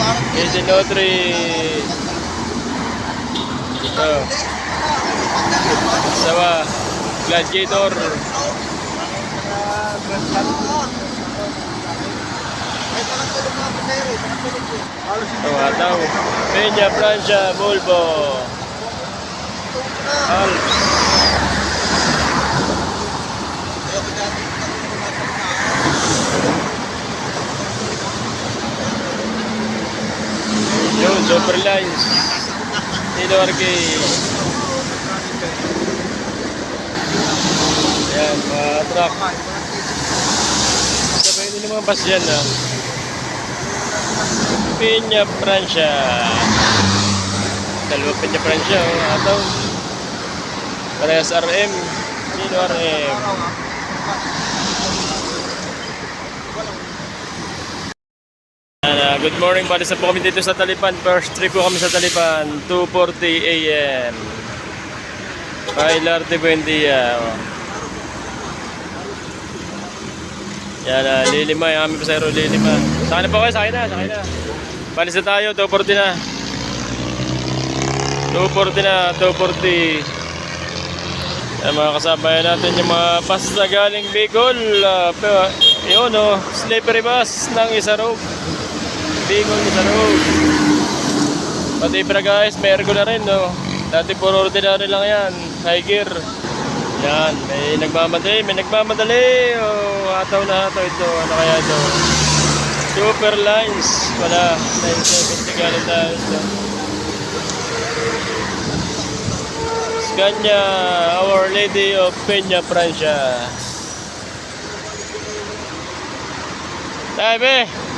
Yes, the notary. Ito. Sawa. Gladiator. Tawa daw. Peña, Francia, Bulbo. Alps. Superlines. Dito Arcade. Ayan, mga truck. Sabay din yung mga bus dyan. Peña, Francia. Dalawa Peña, Francia, oh. Ataw. Parehas RM. RM. Good morning, bali sa po kami dito sa Talipan. First trip po kami sa Talipan, 2.40 a.m. Kailar de Buendia. Yan, uh, lilima, yung aming pasero, lilima. Sakay na po kayo, sakay na, sakay na. Balis na tayo, 2.40 na. 2.40 na, 2.40. Yan, mga kasabayan natin yung mga bus na galing Bicol. Uh, yun, oh, slippery bus ng Isarog. Bicol, Isarog. Pati para guys, may ergo na rin, no? Dati puro ordinary lang yan, high gear. Yan, may nagmamadali, may nagmamadali. Oh, hataw na hataw ito. Ano kaya ito? Super lines. Wala, 970 galing tayo ito. Scania, Our Lady of Peña, Francia. Tayo, be!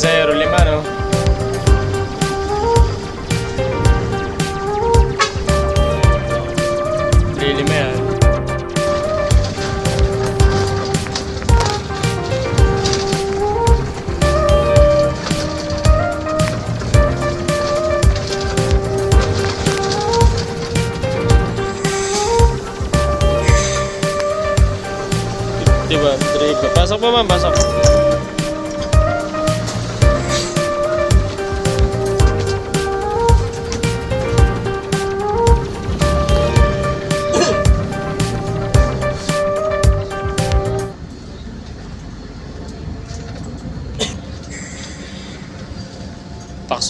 Kung pasahero lima, no? Lilima yan. Diba? Trip. Pasok po ma'am, pasok.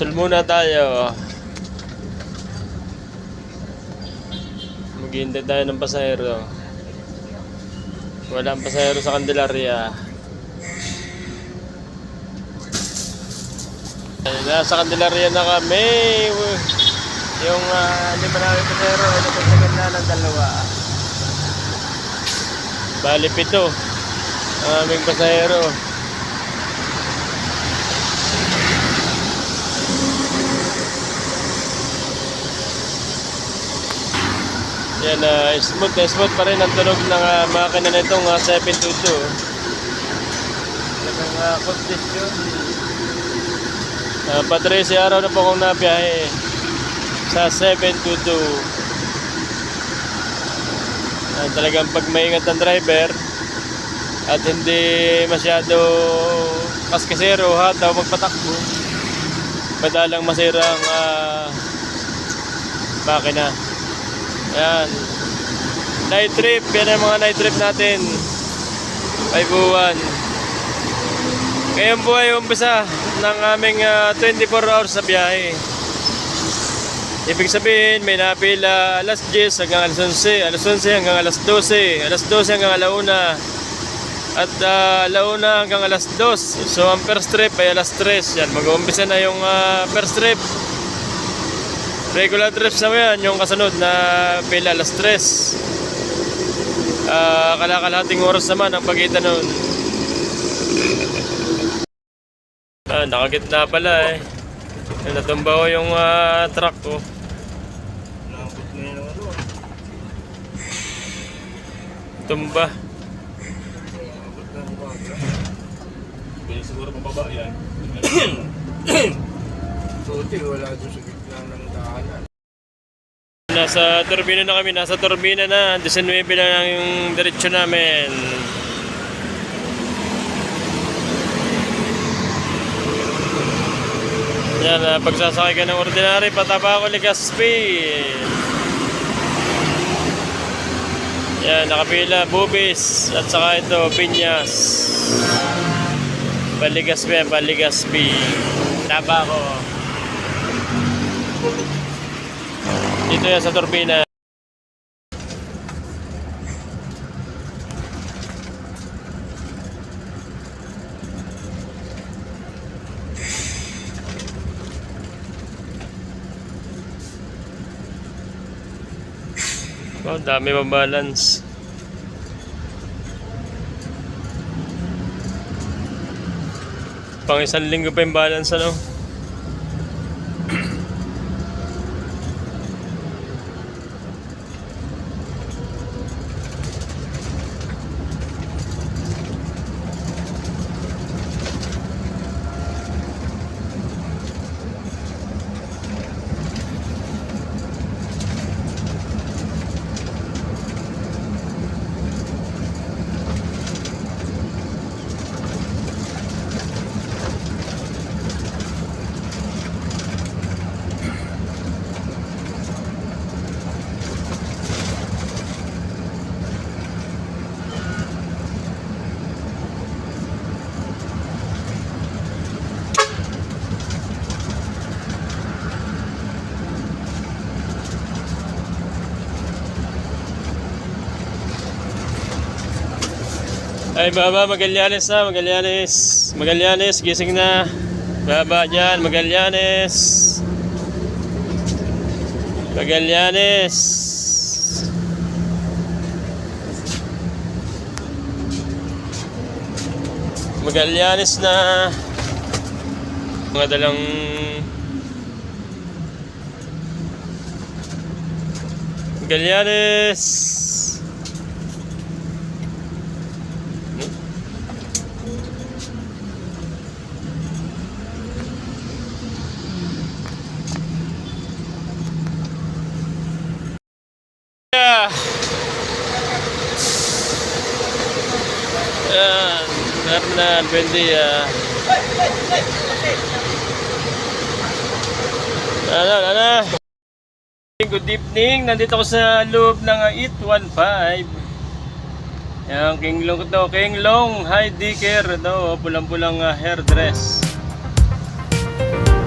Paksol muna tayo. Maghihintay tayo ng pasahero. Walang pasahero sa Candelaria. Nasa Candelaria na kami. Yung uh, lima namin pasahero, natagdagan na ng dalawa. Bali pito. Aming pasahero. Yan, uh, smooth na smooth pa rin ang tunog ng uh, makina nitong uh, 722. Talagang uh, kondisyon. Uh, pa 13 araw na po akong nabiyahe sa 722. Uh, talagang pag maingat ang driver at hindi masyado kaskasero hataw magpatakbo madalang masira ang uh, makina. Yan. Night trip. Yan ang mga night trip natin. Paibuan. Ngayon po ay umpisa ng aming ah, 24 hours na biyahe. Ibig sabihin, may napila alas 10 hanggang alas 11, alas 11 hanggang alas 12, alas 12 hanggang alauna, at uh, alauna hanggang alas 2. So, ang first trip ay alas 3. Yan, mag-uumpisa na yung ah, first trip. Regular trips na yan, yung kasunod na pila alas 3. Ah, kalakalahating oras naman ang pagitan nun. Ah, nakagitna pala eh. Natumba ko yung ah, truck ko. Tumba. Siguro mababa yan. Buti wala doon sa. Nasa turbina na kami, nasa turbina na. 19 na lang yung diretsyo namin. Yan, uh, pagsasakay ka ng ordinary, pataba ko Legazpi. Yan, nakapila, bubis, at saka ito, pinyas. Paligaspi paligaspi. Taba ko. Dito yan sa turbina. Oh, dami pang balance. Pang isang linggo pa yung balance ano? Ay, baba, Magallanes na, Magallanes. Magallanes, gising na. Baba dyan, Magallanes. Magallanes. Magallanes na. Mga dalang Magallanes. Ayan, meron na Ano, ano? Good evening, nandito ako sa loob ng 815. Yung King Long to. King Long high dicker daw. Oh, pulang-pulang uh, hairdress.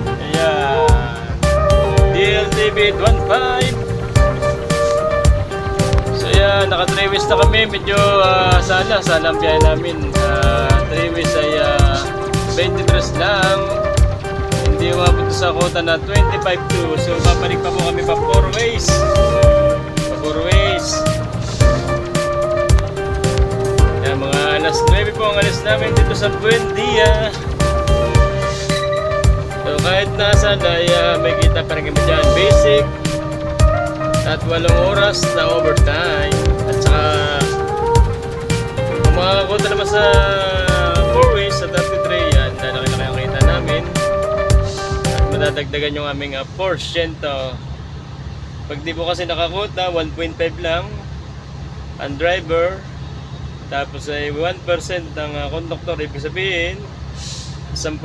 Ayan. DLTB 15. So ayan, naka 3 ways na kami. Medyo uh, sana, sana ang biyahe namin. Uh, 3 ways ay ah, uh, 23 lang. Hindi umabot sa kota na 25 to. So babalik pa po kami pa 4 ways. Pa 4 ways. Ang alas namin dito sa Buendia. So kahit nasa ay may kita pa rin kami dyan. Basic, at walong oras na overtime at saka kung makakakunta naman sa 4 ways sa 33 yan lalaki na kita namin at madadagdagan yung aming uh, porsyento pag di po kasi nakakuta 1.5 lang ang driver tapos ay 1% ang uh, conductor ibig sabihin 10,000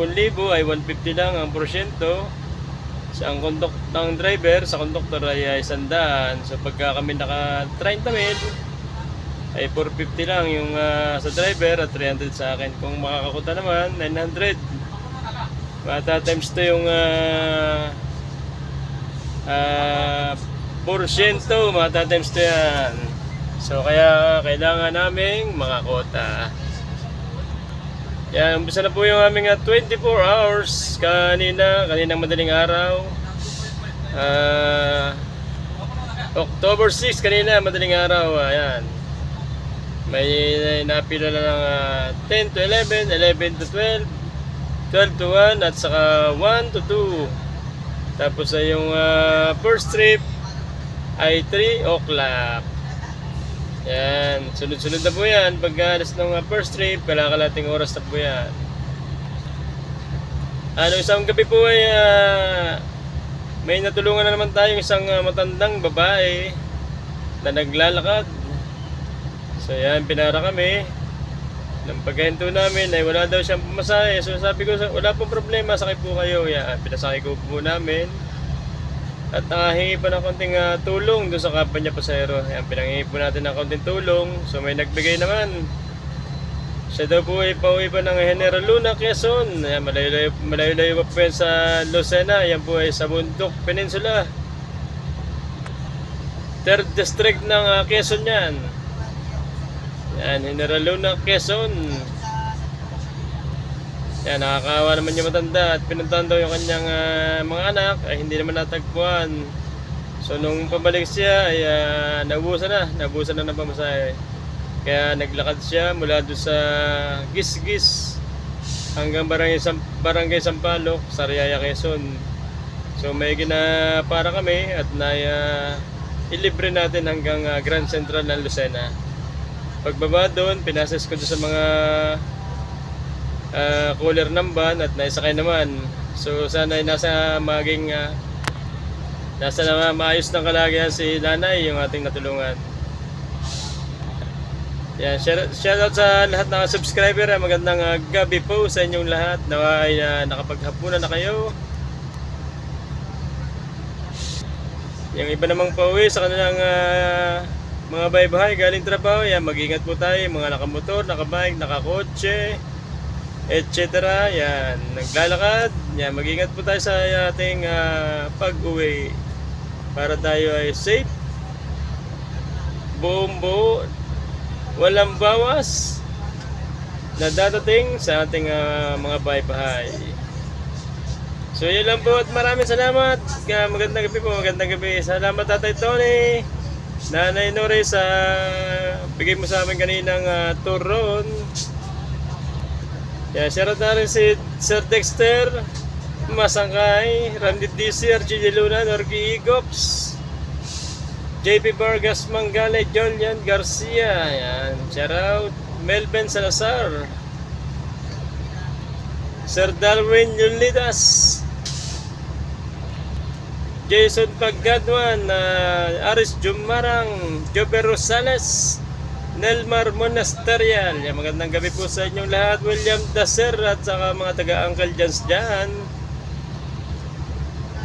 ay 150 lang ang porsyento sa ang konduk ng driver sa conductor ay ay sandaan. So pagka kami naka 30 mil ay 450 lang yung ah, sa driver at 300 sa akin. Kung makakakuta naman 900. Mata times to yung ah ah porsyento, mata times to yan. So kaya kailangan naming mga kota. Yan, umpisa na po yung aming ah, 24 hours kanina, kaninang madaling araw. Ah, October 6 kanina, madaling araw. Ayan. May napila na ng ah, 10 to 11, 11 to 12, 12 to 1 at saka 1 to 2. Tapos ay yung ah, first trip ay 3 o'clock. Yan, sunod-sunod na po yan. Pag alas ng ah, first trip, kalakalating oras na po yan. Ano, isang gabi po ay ah, may natulungan na naman tayong isang ah, matandang babae na naglalakad. So yan, pinara kami. Nang pagkahinto namin ay wala daw siyang pumasahe. So sabi ko, wala pong problema, sakay po kayo. Yan, pinasakay ko po namin. At nakahingi ng konting ah, tulong doon sa kapwa niya pasahero. Yan, pinanghingi po natin ng konting tulong. So may nagbigay naman. Siya daw po ay pauwi pa ng General Luna, Quezon. Ayan, malayo-layo, malayo-layo pa po yan sa Lucena. Yan po ay sa Bundok Peninsula. Third district ng ah, Quezon yan. Yan, General Luna, Quezon. Yan, nakakawa naman yung matanda at pinuntahan daw yung kanyang ah, mga anak ay hindi naman natagpuan. So nung pabalik siya ay uh, naubusan na, naubusan na ng pamasahe. Kaya naglakad siya mula doon sa Gis-Gis hanggang Barangay, Sam Barangay Sampaloc, Sariaya, Quezon. So may gina para kami at na uh, ilibre natin hanggang ah, Grand Central ng Lucena. Pagbaba doon, pinasas ko doon sa mga ah, cooler ng van at naisakay naman. So sana ay nasa maging ah, nasa na maayos ng kalagayan si nanay yung ating natulungan. Yan, shout out sa lahat ng subscriber. Magandang ah, gabi po sa inyong lahat. Nawa ay ah, nakapaghapunan na kayo. Yung iba namang pauwi sa kanilang ah, mga baybahay galing trabaho, yan, mag-ingat po tayo, mga nakamotor, nakabike, nakakotse, etc. Yan, naglalakad, yan, mag-ingat po tayo sa ating ah, pag-uwi para tayo ay safe, buong buo, walang bawas na dadating sa ating ah, mga baybahay. So yun lang po at maraming salamat. Kaya magandang gabi po, magandang gabi. Salamat Tatay Tony. Nanay Nore sa bigay mo sa amin kaninang uh, tour Kaya shoutout na rin si Sir Dexter, Masangkay, Randy DC, Archie Luna, Norgi Igops, JP Vargas Mangale, Jolian Garcia, yan, shoutout, Melvin Salazar, Sir Darwin Yulidas, Jason Paggadwan, uh, Aris Jumarang, Jober Rosales, Nelmar Monasterial. Yan, magandang gabi po sa inyong lahat. William Daser at saka mga taga-Uncle Jans dyan.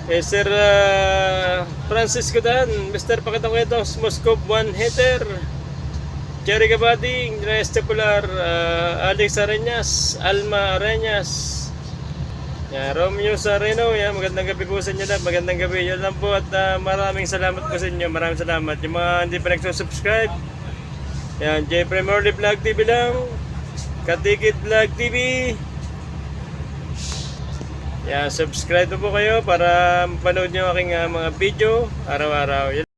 Eh, Sir ah, Francisco Dan, Mr. Pakitangwetong, Moscow One Hitter, Jerry Gabading, Reyes Tepular, uh, Alex Arenas, Alma Arenas, yan, Romeo Sareno, yan, magandang gabi po sa inyo na, magandang gabi, yun lang po at ah, maraming salamat po sa inyo, maraming salamat. Yung mga hindi pa nagsusubscribe, yan, J. Primorly Vlog TV lang, Katikit Vlog TV, yan, subscribe po, kayo para mapanood nyo aking ah, mga video araw-araw.